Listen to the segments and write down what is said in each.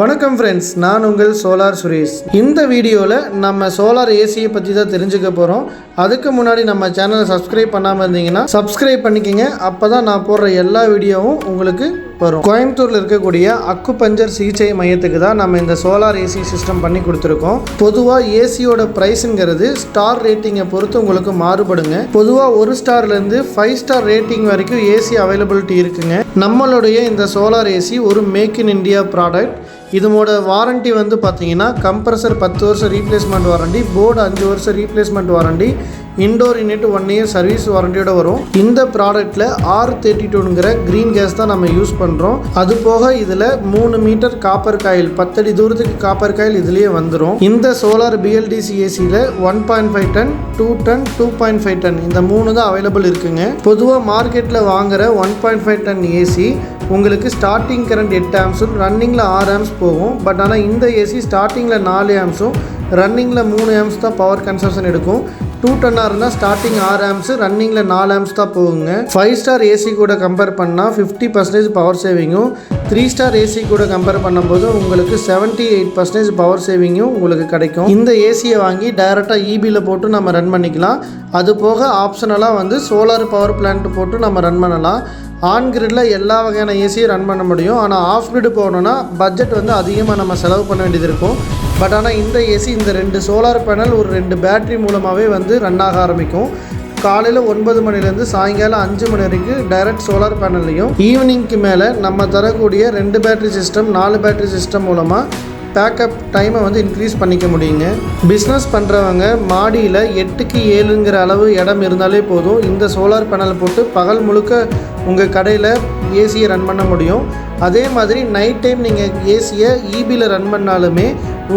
வணக்கம் ஃப்ரெண்ட்ஸ் நான் உங்கள் சோலார் சுரேஷ். இந்த வீடியோவில் நம்ம சோலார் ஏசியை பற்றி தான் தெரிஞ்சுக்க போகிறோம் அதுக்கு முன்னாடி நம்ம சேனலை சப்ஸ்கிரைப் பண்ணாமல் இருந்தீங்கன்னா சப்ஸ்கிரைப் பண்ணிக்கோங்க. அப்போ தான் நான் போடுற எல்லா வீடியோவும் உங்களுக்கு வரும். கோயம்புத்தூரில் இருக்கக்கூடிய அக்கு பஞ்சர் சிகிச்சை மையத்துக்கு தான் நம்ம இந்த சோலார் ஏசி சிஸ்டம் பண்ணி கொடுத்துருக்கோம். பொதுவாக ஏசியோட ப்ரைஸுங்கிறது ஸ்டார் ரேட்டிங்கை பொறுத்து உங்களுக்கு மாறுபடுங்க. பொதுவாக ஒரு ஸ்டார்லேருந்து ஃபைவ் ஸ்டார் ரேட்டிங் வரைக்கும் ஏசி அவைலபிலிட்டி இருக்குங்க. நம்மளுடைய இந்த சோலார் ஏசி ஒரு மேக் இன் இந்தியா ப்ராடக்ட் இதோட வாரண்டி வந்து பார்த்தீங்கன்னா கம்ப்ரஸர் பத்து வருஷம் ரீப்ளேஸ்மெண்ட் வாரண்டி போர்டு அஞ்சு வருஷம் replacement warranty indoor unit one year service வாரண்டியோட வரும். இந்த ப்ராடக்ட்டில் ஆர் தேர்ட்டி டூங்கிற க்ரீன் கேஸ் தான் நம்ம யூஸ் பண்ணுறோம் அது போக இதில் மூணு மீட்டர் காப்பர் காயில் பத்தடி தூரத்துக்கு காப்பர் காயில் இதுலேயே வந்துடும் இந்த சோலார் பிஎல்டிசி ஏசியில் one point five ton two ton two point five ton இந்த மூணு தான் அவைலபிள் இருக்குங்க. பொதுவாக மார்க்கெட்டில் வாங்குற one point five ton AC உங்களுக்கு ஸ்டார்டிங் கரண்ட் எட்டு ஆம்ஸும் ரன்னிங்கில் ஆறு ஆம்ஸ் போகும். பட் ஆனால் இந்த ஏசி ஸ்டார்டிங்கில் நாலு ஆம்ஸும் ரன்னிங்கில் மூணு ஆம்ஸ் தான் பவர் கன்சப்ஷன் எடுக்கும். டூ டன்னாக இருந்தால் ஸ்டார்டிங் ஆறு ஆம்ஸ் ரன்னிங்கில் நாலு ஆம்ஸ் தான் போகுங்க. ஃபைவ் ஸ்டார் ஏசி கூட கம்பேர் பண்ணால் ஃபிஃப்டி பர்சன்டேஜ் பவர் சேவிங்கும் த்ரீ ஸ்டார் ஏசி கூட கம்பேர் பண்ணும்போது உங்களுக்கு செவன்ட்டி எயிட் பர்சன்டேஜ் பவர் சேவிங்கும் உங்களுக்கு கிடைக்கும். இந்த ஏசியை வாங்கி டைரெக்டாக இபியில் போட்டு நம்ம ரன் பண்ணிக்கலாம். அது போக ஆப்ஷனலாக வந்து சோலார் பவர் பிளான்ட் போட்டு நம்ம ரன் பண்ணலாம். ஆன் கிரிட்டில் எல்லா வகையான ஏசியும் ரன் பண்ண முடியும். ஆனால் ஆஃப் கிரிட் போகணுன்னா பட்ஜெட் வந்து அதிகமாக நம்ம செலவு பண்ண வேண்டியது இருக்கும். பட் ஆனால் இந்த ஏசி இந்த ரெண்டு சோலார் பேனல் ஒரு ரெண்டு பேட்டரி மூலமாகவே வந்து ரன் ஆக ஆரம்பிக்கும். காலையில் ஒன்பது மணிலேருந்து சாயங்காலம் அஞ்சு மணி வரைக்கும் டைரக்ட் சோலார் பேனல்லையும் ஈவினிங்க்கு மேலே நம்ம தரக்கூடிய ரெண்டு பேட்டரி சிஸ்டம் நாலு பேட்டரி சிஸ்டம் மூலமாக பேக்கப் டைமை வந்து இன்க்ரீஸ் பண்ணிக்க முடியுங்க. பிஸ்னஸ் பண்ணுறவங்க மாடியில் எட்டுக்கு ஏழுங்கிற அளவு இடம் இருந்தாலே போதும். இந்த சோலார் பேனல் போட்டு பகல் முழுக்க உங்கள் கடையில் ஏசியை ரன் பண்ண முடியும். அதே மாதிரி நைட் டைம் நீங்கள் ஏசியை இபியில் ரன் பண்ணாலுமே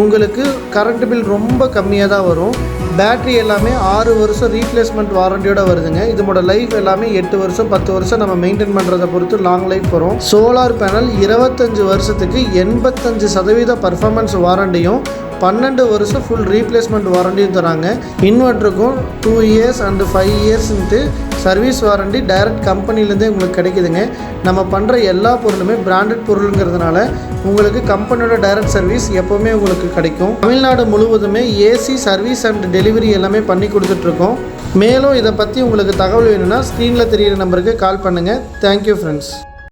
உங்களுக்கு கரண்ட் பில் ரொம்ப கம்மியாக தான் வரும். பேட்ரி எல்லாமே ஆறு வருஷம் ரீப்ளேஸ்மெண்ட் வாரண்டியோட வருதுங்க. இதோட லைஃப் எல்லாமே எட்டு வருஷம் பத்து வருஷம் நம்ம மெயின்டைன் பண்ணுறதை பொறுத்து லாங் லைஃப் வரும். சோலார் பேனல் இருபத்தஞ்சு வருஷத்துக்கு எண்பத்தஞ்சு சதவீத பர்ஃபார்மன்ஸ் வாரண்டியும் பன்னெண்டு வருஷம் ஃபுல் ரீப்ளேஸ்மெண்ட் வாரண்டியும் தராங்க. இன்வெர்ட்டருக்கும் டூ இயர்ஸ் அண்டு ஃபைவ் இயர்ஸ்ன்ட்டு சர்வீஸ் வாரண்டி டைரக்ட் கம்பெனிலேருந்தே உங்களுக்கு கிடைக்குதுங்க. நம்ம பண்ணுற எல்லா பொருளுமே பிராண்டட் பொருளுங்கிறதுனால உங்களுக்கு கம்பெனியோட டைரக்ட் சர்வீஸ் எப்போவுமே உங்களுக்கு கிடைக்கும். தமிழ்நாடு முழுவதுமே ஏசி சர்வீஸ் அண்ட் டெலிவரி எல்லாமே பண்ணி கொடுத்துட்ருக்கோம். மேலும் இதை பற்றி உங்களுக்கு தகவல் வேணும்னா ஸ்க்ரீனில் தெரியிற நம்பருக்கு கால் பண்ணுங்கள் தேங்க்யூ ஃப்ரெண்ட்ஸ்